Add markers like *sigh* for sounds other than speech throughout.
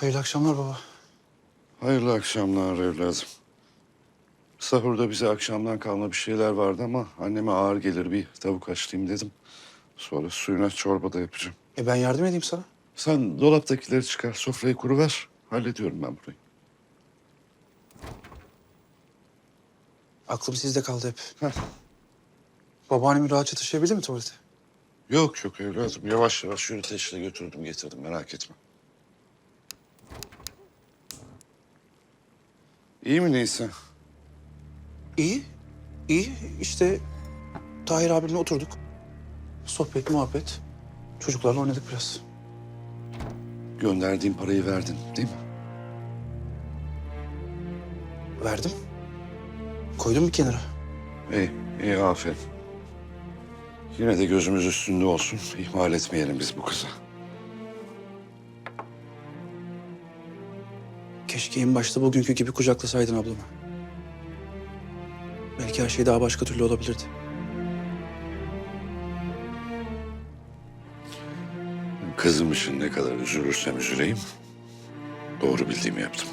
Hayırlı akşamlar baba. Hayırlı akşamlar evladım. Sahurda bize akşamdan kalma bir şeyler vardı ama anneme ağır gelir bir tavuk haşlayayım dedim. Sonra suyuna çorba da yapacağım. E ben yardım edeyim sana. Sen dolaptakileri çıkar, sofrayı kuruver. Hallediyorum ben burayı. Aklım sizde kaldı hep. Heh. Babaannemi rahatça taşıyabildin mi tuvalete? Yok yok evladım. Yavaş yavaş yürüteçle götürdüm getirdim merak etme. İyi mi neyse? İyi. iyi. İşte Tahir abimle oturduk. Sohbet, muhabbet. Çocuklarla oynadık biraz. Gönderdiğim parayı verdin değil mi? Verdim. Koydum bir kenara. İyi, iyi aferin. Yine de gözümüz üstünde olsun. İhmal etmeyelim biz bu kızı. Keşke en başta bugünkü gibi kucaklasaydın ablamı. Belki her şey daha başka türlü olabilirdi. Kızım için ne kadar üzülürsem üzüleyim, doğru bildiğimi yaptım.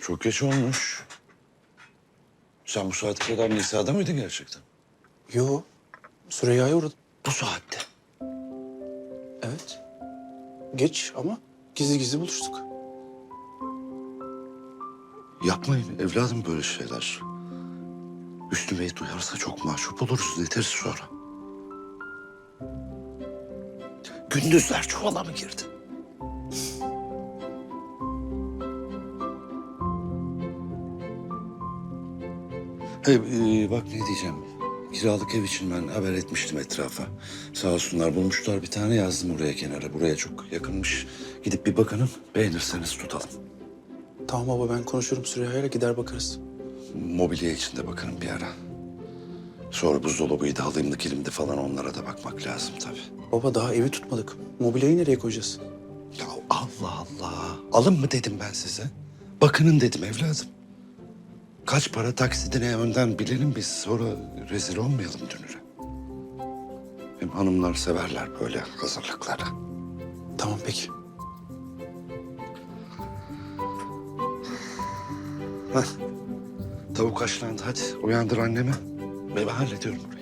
Çok geç olmuş. Sen bu saate kadar Nisa'da mıydın gerçekten? Yo. Süreyya'ya uğradım. Bu saatte. Evet. Geç ama gizli gizli buluştuk. Yapmayın evladım böyle şeyler. Üstü Bey duyarsa çok mahcup oluruz yeteriz sonra. Gündüzler çuvala mı girdi? Hey, e, bak ne diyeceğim. Kiralık ev için ben haber etmiştim etrafa. Sağ olsunlar bulmuşlar bir tane yazdım oraya kenara. Buraya çok yakınmış. Gidip bir bakının beğenirseniz tutalım. Tamam baba ben konuşurum Süreyya'yla gider bakarız. Mobilya için de bakarım bir ara. Sonra buzdolabıyı da alayımlı kilimde falan onlara da bakmak lazım tabii. Baba daha evi tutmadık. Mobilyayı nereye koyacağız? Ya Allah Allah. Alın mı dedim ben size? Bakının dedim evladım. Kaç para taksidine önden bilelim biz. Sonra rezil olmayalım dünüre. Hem hanımlar severler böyle hazırlıkları. Tamam peki. Heh. Tavuk haşlandı hadi uyandır annemi. Ben hallediyorum burayı.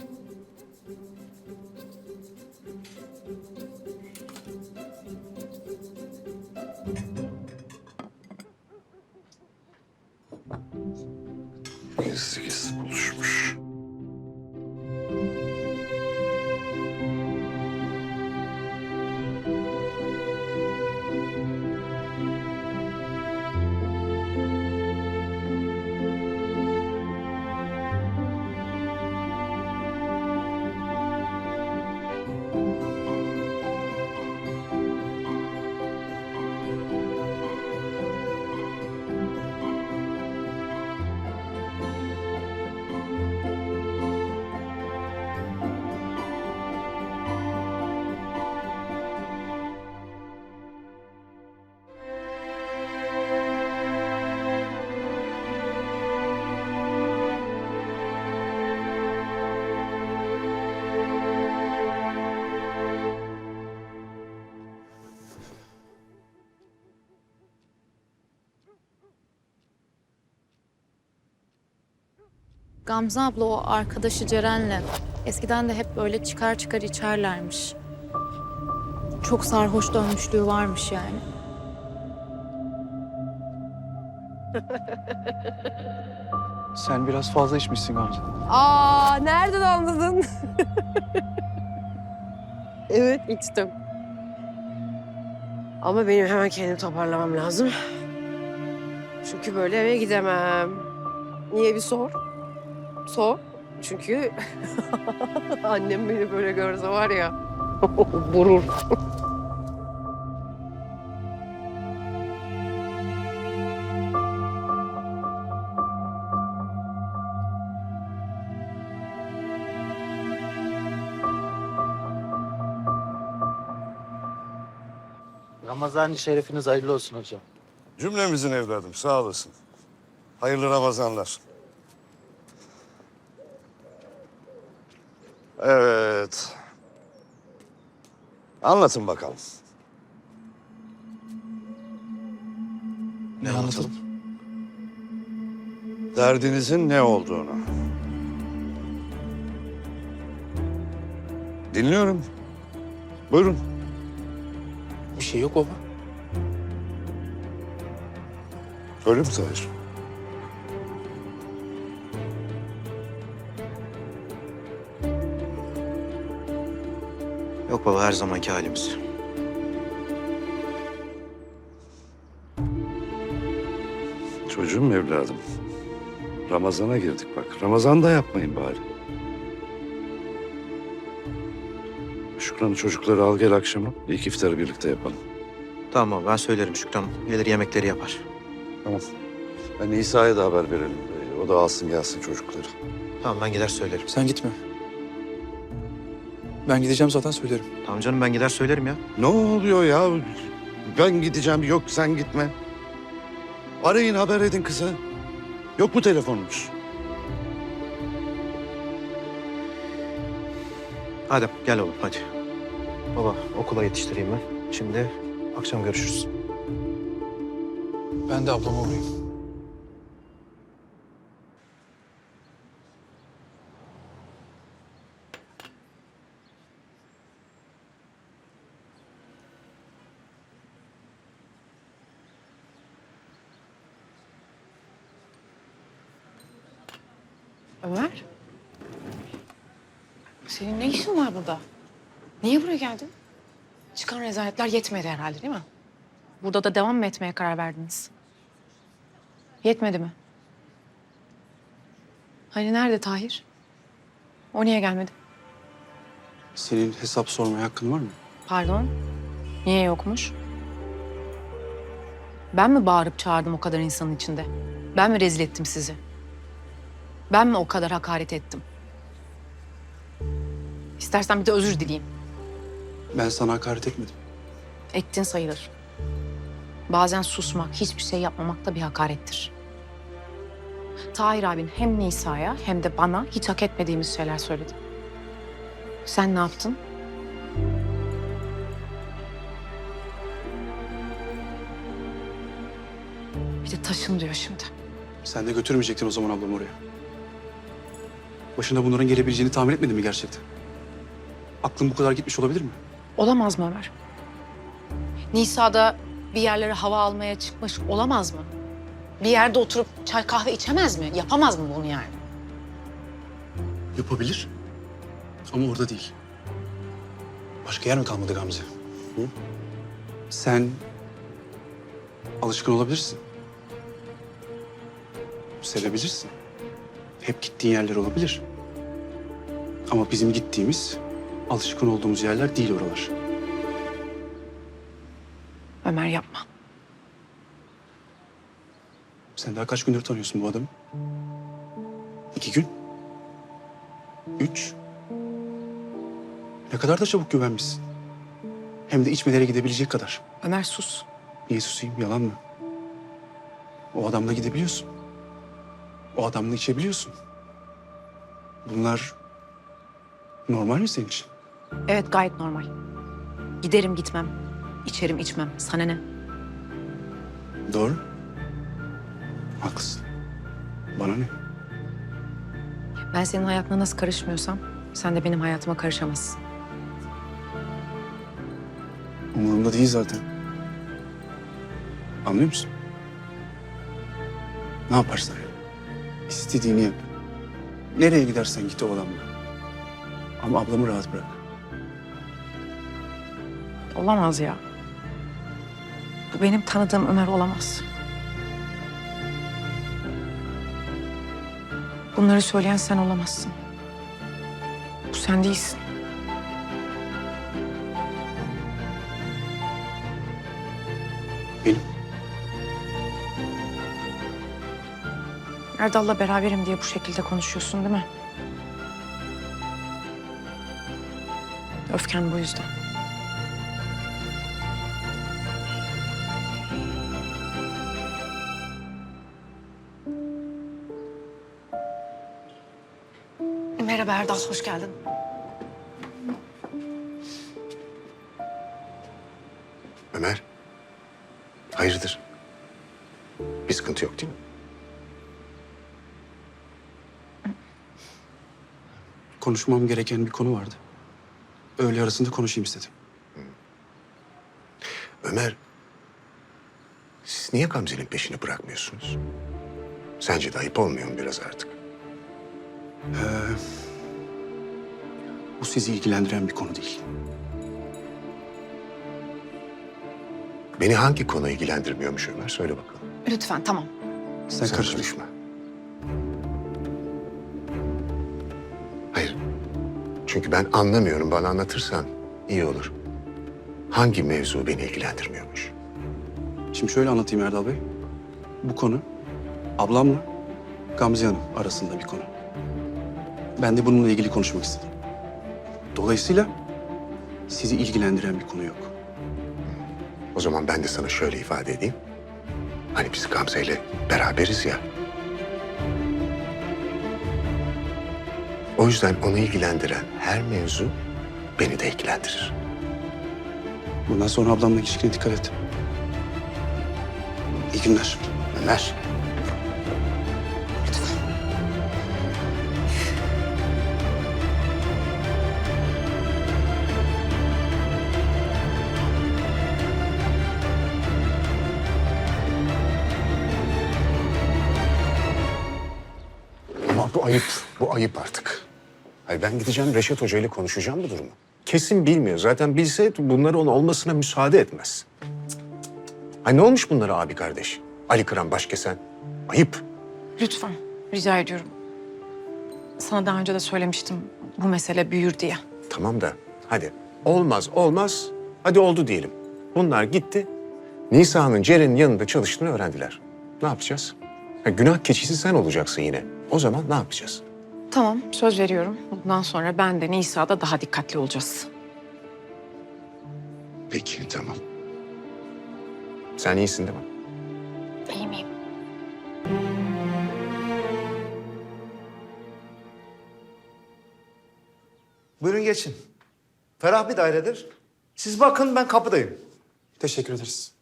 Gamze abla o arkadaşı Ceren'le eskiden de hep böyle çıkar çıkar içerlermiş. Çok sarhoş dönmüşlüğü varmış yani. *laughs* Sen biraz fazla içmişsin Gamze. Aa, nereden anladın? *laughs* evet, içtim. Ama benim hemen kendimi toparlamam lazım. Çünkü böyle eve gidemem. Niye bir sor? Sor. Çünkü *laughs* annem beni böyle görse var ya, *laughs* vurur. Ramazan-ı şerifiniz hayırlı olsun hocam. Cümlemizin evladım sağ olasın. Hayırlı Ramazanlar. Evet. Anlatın bakalım. Ne anlatalım? Derdinizin ne olduğunu. Dinliyorum. Buyurun. Bir şey yok baba. Öyle mi Tahir? Yok baba her zamanki halimiz. Çocuğum evladım. Ramazana girdik bak. Ramazan'da yapmayın bari. Şükran'ı çocukları al gel akşama. İlk iftarı birlikte yapalım. Tamam baba ben söylerim Şükran. Gelir yemekleri yapar. Tamam. Ben İsa'ya da haber verelim. Ee, O da alsın gelsin çocukları. Tamam ben gider söylerim. Sen gitme. Ben gideceğim zaten söylerim. Tamam canım ben gider söylerim ya. Ne oluyor ya? Ben gideceğim. Yok sen gitme. Arayın haber edin kıza. Yok mu telefonunuz? Hadi gel oğlum hadi. Baba okula yetiştireyim ben. Şimdi akşam görüşürüz. Ben de ablama uğrayayım. Ömer. Senin ne işin var burada? Niye buraya geldin? Çıkan rezaletler yetmedi herhalde değil mi? Burada da devam mı etmeye karar verdiniz? Yetmedi mi? Hani nerede Tahir? O niye gelmedi? Senin hesap sormaya hakkın var mı? Pardon? Niye yokmuş? Ben mi bağırıp çağırdım o kadar insanın içinde? Ben mi rezil ettim sizi? Ben mi o kadar hakaret ettim? İstersen bir de özür dileyeyim. Ben sana hakaret etmedim. Ettin sayılır. Bazen susmak, hiçbir şey yapmamak da bir hakarettir. Tahir abin hem Nisa'ya hem de bana hiç hak etmediğimiz şeyler söyledi. Sen ne yaptın? Bir de taşın diyor şimdi. Sen de götürmeyecektin o zaman ablamı oraya. Başına bunların gelebileceğini tahmin etmedin mi gerçekten? Aklın bu kadar gitmiş olabilir mi? Olamaz mı Ömer? Nisa da bir yerlere hava almaya çıkmış olamaz mı? Bir yerde oturup çay kahve içemez mi? Yapamaz mı bunu yani? Yapabilir. Ama orada değil. Başka yer mi kalmadı Gamze? Hı? Sen alışkın olabilirsin. Sevebilirsin. Hep gittiğin yerler olabilir. Ama bizim gittiğimiz, alışkın olduğumuz yerler değil oralar. Ömer yapma. Sen daha kaç gündür tanıyorsun bu adamı? İki gün? Üç? Ne kadar da çabuk güvenmişsin. Hem de içmelere gidebilecek kadar. Ömer sus. Niye susayım? Yalan mı? O adamla gidebiliyorsun. O adamla içebiliyorsun. Bunlar normal mi senin için? Evet gayet normal. Giderim gitmem. içerim içmem. Sana ne? Doğru. Haklısın. Bana ne? Ben senin hayatına nasıl karışmıyorsam sen de benim hayatıma karışamazsın. Umurumda değil zaten. Anlıyor musun? Ne yaparsan yap. İstediğini yap. Nereye gidersen git o adamla. Ama ablamı rahat bırak. Olamaz ya. Bu benim tanıdığım Ömer olamaz. Bunları söyleyen sen olamazsın. Bu sen değilsin. Benim. Erdal'la beraberim diye bu şekilde konuşuyorsun değil mi? Öfken bu yüzden. Merhaba Erdal, hoş geldin. Ömer. Hayırdır? Bir sıkıntı yok değil mi? Konuşmam gereken bir konu vardı. Öğle arasında konuşayım istedim. Ömer. Siz niye Gamze'nin peşini bırakmıyorsunuz? Sence de ayıp olmuyor mu biraz artık? Bu sizi ilgilendiren bir konu değil. Beni hangi konu ilgilendirmiyormuş Ömer? Söyle bakalım. Lütfen tamam. Sen, Sen karışma. karışma. Hayır. Çünkü ben anlamıyorum. Bana anlatırsan iyi olur. Hangi mevzu beni ilgilendirmiyormuş? Şimdi şöyle anlatayım Erdal Bey. Bu konu ablamla Gamze Hanım arasında bir konu. Ben de bununla ilgili konuşmak istedim. Dolayısıyla sizi ilgilendiren bir konu yok. O zaman ben de sana şöyle ifade edeyim. Hani biz Gamze'yle beraberiz ya. O yüzden onu ilgilendiren her mevzu beni de ilgilendirir. Bundan sonra ablamla ilişkine dikkat et. İyi günler. Ömer. Ayıp, artık. Hayır ben gideceğim Reşat Hoca ile konuşacağım bu durumu. Kesin bilmiyor. Zaten bilse bunların olmasına müsaade etmez. Ay ne olmuş bunlara abi kardeş? Ali Kıran başkesen. Ayıp. Lütfen. Rica ediyorum. Sana daha önce de söylemiştim bu mesele büyür diye. Tamam da hadi olmaz olmaz. Hadi oldu diyelim. Bunlar gitti. Nisa'nın Ceren'in yanında çalıştığını öğrendiler. Ne yapacağız? Ha, günah keçisi sen olacaksın yine. O zaman ne yapacağız? Tamam söz veriyorum. Bundan sonra ben de Nisa'da daha dikkatli olacağız. Peki tamam. Sen iyisin değil mi? İyi miyim? Buyurun geçin. Ferah bir dairedir. Siz bakın ben kapıdayım. Teşekkür ederiz.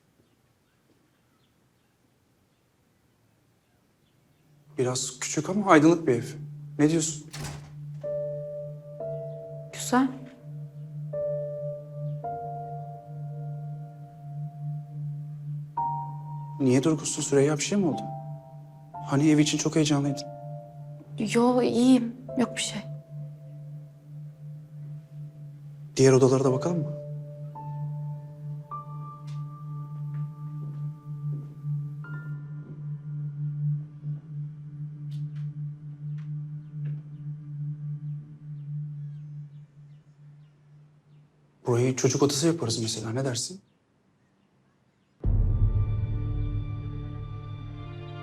Biraz küçük ama aydınlık bir ev. Ne diyorsun? Güzel. Niye durgunsun Süreyya? Bir şey mi oldu? Hani ev için çok heyecanlıydın. Yo iyiyim. Yok bir şey. Diğer odalara da bakalım mı? Çocuk odası yaparız mesela. Ne dersin?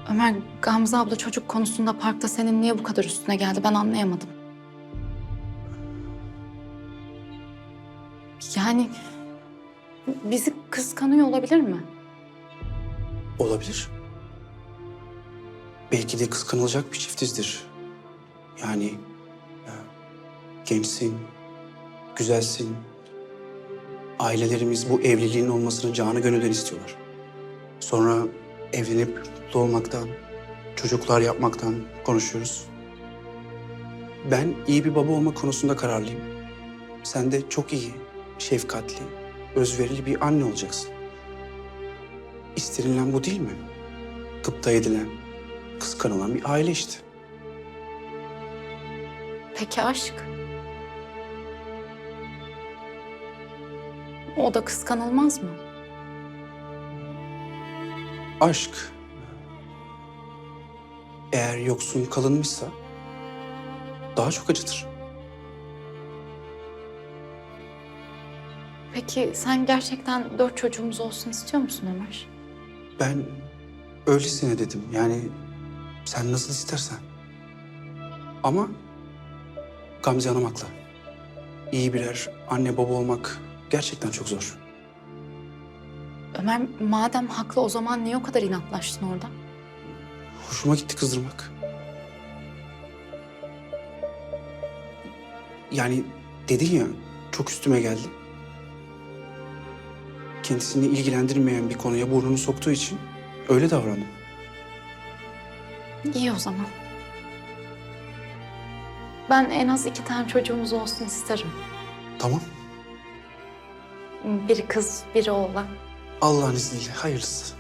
Ömer, Gamze abla çocuk konusunda parkta senin niye bu kadar üstüne geldi ben anlayamadım. Yani bizi kıskanıyor olabilir mi? Olabilir. Belki de kıskanılacak bir çiftizdir. Yani ya, gençsin, güzelsin. Ailelerimiz bu evliliğin olmasını canı gönülden istiyorlar. Sonra evlenip mutlu olmaktan, çocuklar yapmaktan konuşuyoruz. Ben iyi bir baba olma konusunda kararlıyım. Sen de çok iyi, şefkatli, özverili bir anne olacaksın. İstenilen bu değil mi? Gıpta edilen, kıskanılan bir aile işte. Peki aşk? O da kıskanılmaz mı? Aşk eğer yoksun kalınmışsa daha çok acıtır. Peki sen gerçekten dört çocuğumuz olsun istiyor musun Ömer? Ben öylesine dedim. Yani sen nasıl istersen. Ama Gamze Hanım haklı. İyi birer anne baba olmak gerçekten çok zor. Ömer madem haklı o zaman niye o kadar inatlaştın orada? Hoşuma gitti kızdırmak. Yani dedin ya çok üstüme geldi. kendisini ilgilendirmeyen bir konuya burnunu soktuğu için öyle davrandım. İyi o zaman. Ben en az iki tane çocuğumuz olsun isterim. Tamam. Biri kız, biri oğlan. Allah'ın izniyle hayırlısı.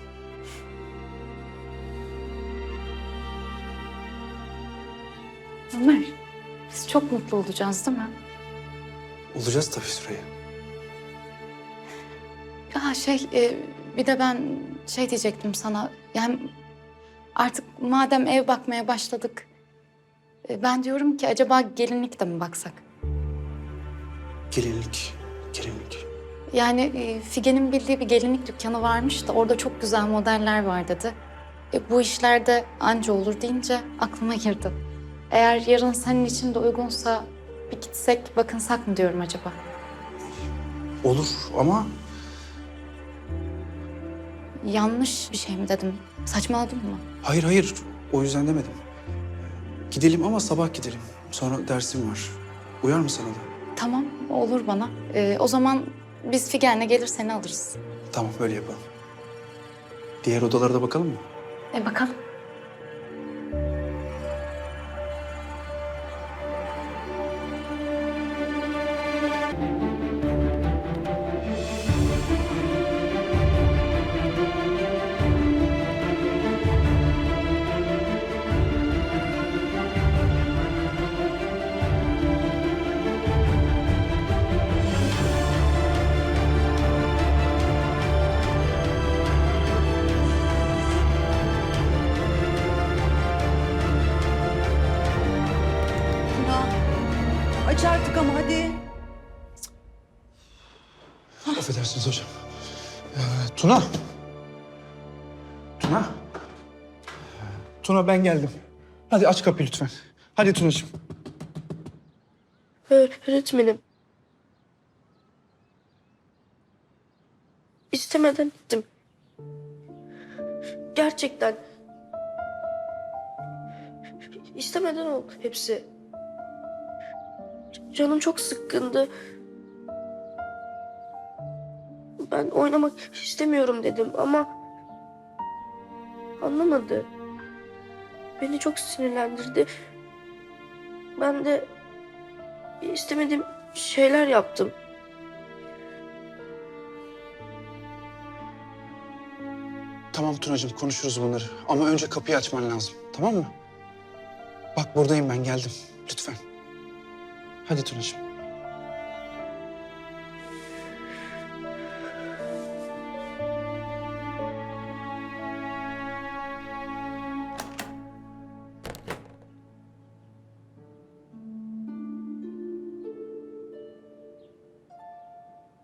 Ömer, biz çok mutlu olacağız değil mi? Olacağız tabii Süreyya. Ya şey, e, bir de ben şey diyecektim sana. Yani artık madem ev bakmaya başladık... e, Ben diyorum ki acaba gelinlik de mi baksak? Gelinlik, gelinlik. Yani e, Figen'in bildiği bir gelinlik dükkanı varmış da orada çok güzel modeller var dedi. E, bu işlerde anca olur deyince aklıma girdi. Eğer yarın senin için de uygunsa bir gitsek bakınsak mı diyorum acaba? Olur ama Yanlış bir şey mi dedim? Saçmaladım mı? hayır hayır o yüzden demedim. Gidelim ama sabah gidelim. Sonra dersim var. Uyar mı sana da? Tamam, olur bana. E, o zaman biz Figen'le gelir seni alırız. Tamam öyle yapalım. Diğer odalara da bakalım mı? E bakalım. Tuna. Tuna. Tuna ben geldim. Hadi aç kapıyı lütfen. Hadi Tunacığım. Öğretmenim. İstemeden gittim. Gerçekten. İstemeden oldu hepsi. Canım çok sıkkındı. Ben oynamak istemiyorum dedim ama anlamadı. Beni çok sinirlendirdi. Ben de istemediğim şeyler yaptım. Tamam Tunacığım konuşuruz bunları. Ama önce kapıyı açman lazım. Tamam mı? Bak buradayım ben geldim. Lütfen. Hadi Tunacığım.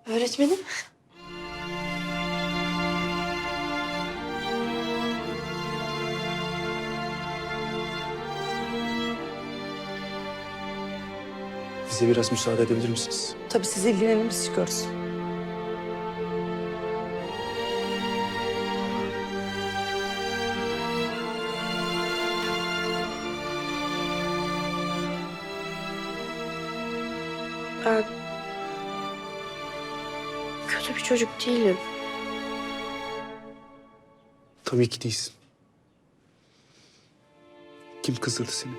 Öğretmenim. Bize biraz müsaade edebilir misiniz? Tabii siz ilgilenin biz çıkıyoruz. Değilim. Tabii ki değilsin. Kim kızdırdı seni?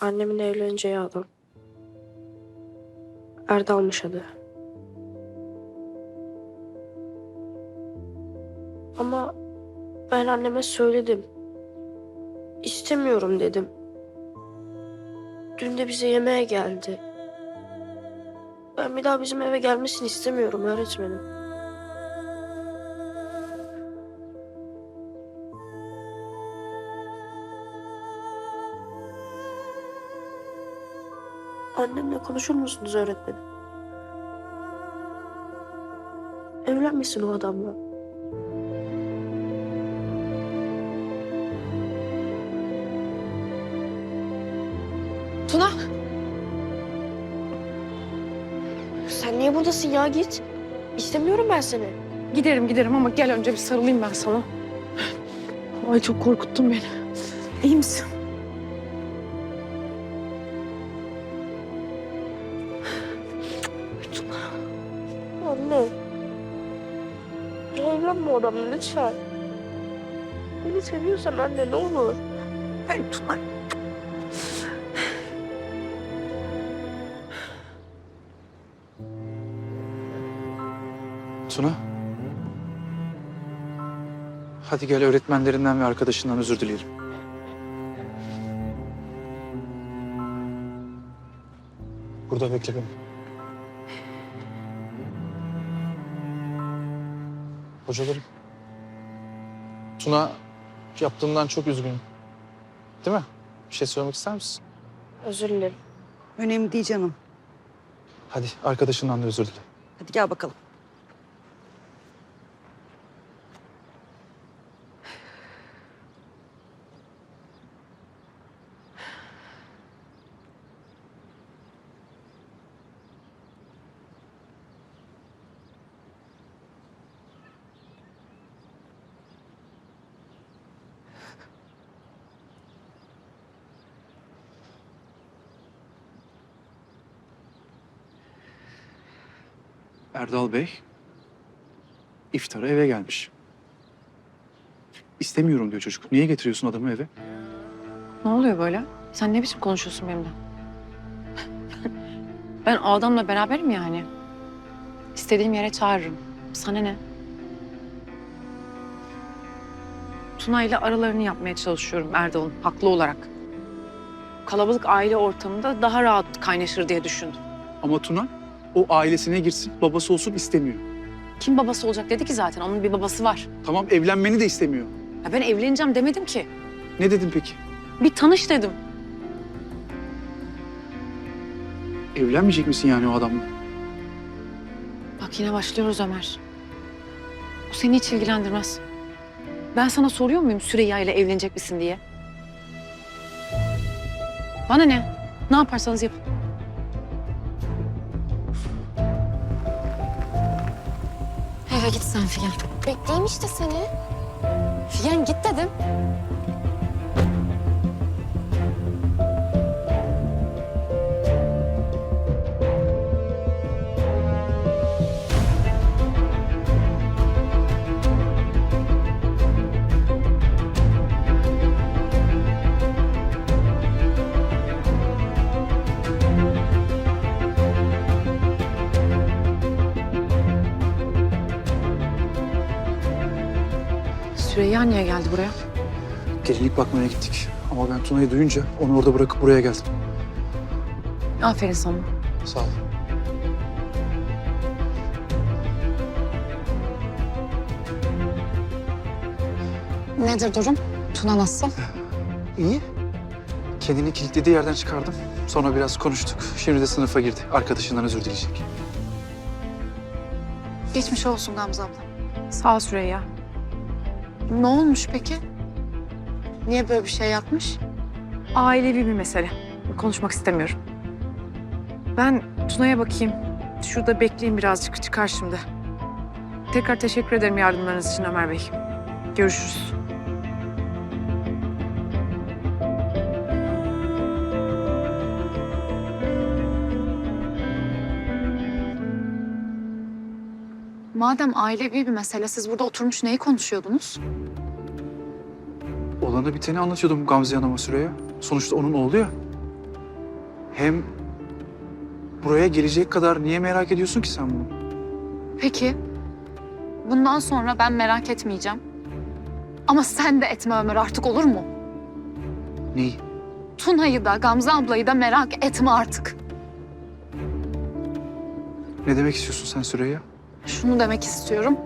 Annemin evleneceği adam. Erdal'mış adı. Ama ben anneme söyledim. İstemiyorum dedim. Dün de bize yemeğe geldi. Ben bir daha bizim eve gelmesini istemiyorum öğretmenim. Annemle konuşur musunuz öğretmenim? Evlenmesin o adamla. Tuna. Sen niye buradasın ya git. İstemiyorum ben seni. Giderim giderim ama gel önce bir sarılayım ben sana. Ay çok korkuttun beni. İyi misin? Anne. Evlenme adamla lütfen. Beni seviyorsan anne ne olur. Ay Tuna. Tuna. Hadi gel öğretmenlerinden ve arkadaşından özür dileyelim. Burada bekle beni. Hocalarım. Tuna yaptığımdan çok üzgünüm. Değil mi? Bir şey söylemek ister misin? Özür dilerim. Önemli değil canım. Hadi arkadaşından da özür dile. Hadi gel bakalım. Erdal Bey iftara eve gelmiş. İstemiyorum diyor çocuk. Niye getiriyorsun adamı eve? Ne oluyor böyle? Sen ne biçim konuşuyorsun benimle? ben o adamla beraberim yani. İstediğim yere çağırırım. Sana ne? Tuna ile aralarını yapmaya çalışıyorum Erdal'ın haklı olarak. Kalabalık aile ortamında daha rahat kaynaşır diye düşündüm. Ama Tuna o ailesine girsin, babası olsun istemiyor. Kim babası olacak dedi ki zaten. Onun bir babası var. Tamam evlenmeni de istemiyor. Ya ben evleneceğim demedim ki. Ne dedin peki? Bir tanış dedim. Evlenmeyecek misin yani o adamla? Bak yine başlıyoruz Ömer. Bu seni hiç ilgilendirmez. Ben sana soruyor muyum Süreyya ile evlenecek misin diye? Bana ne? Ne yaparsanız yapın. Git sen Figen. Bekleyeyim işte seni. Figen git dedim. Niye geldi buraya? Gelinlik bakmaya gittik. Ama ben Tuna'yı duyunca onu orada bırakıp buraya geldim. Aferin sana. Sağ ol. Nedir durum? Tuna nasıl? İyi. Kendini kilitlediği yerden çıkardım. Sonra biraz konuştuk. Şimdi de sınıfa girdi. Arkadaşından özür dileyecek. Geçmiş olsun Gamze abla. Sağ ol Süreyya. Ne olmuş peki? Niye böyle bir şey yapmış? Ailevi bir mesele. Konuşmak istemiyorum. Ben Tuna'ya bakayım. Şurada bekleyeyim birazcık çıkar şimdi. Tekrar teşekkür ederim yardımlarınız için Ömer Bey. Görüşürüz. Madem ailevi bir mesele, siz burada oturmuş neyi konuşuyordunuz? Olanı biteni anlatıyordum Gamze Hanım'a Süreyya. Sonuçta onun oğlu ya. Hem buraya gelecek kadar niye merak ediyorsun ki sen bunu? Peki. Bundan sonra ben merak etmeyeceğim. Ama sen de etme Ömer artık olur mu? Neyi? Tuna'yı da Gamze ablayı da merak etme artık. Ne demek istiyorsun sen Süreyya? Şunu demek istiyorum.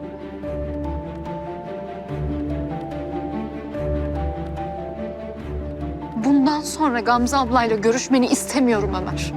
Bundan sonra Gamze ablayla görüşmeni istemiyorum Ömer.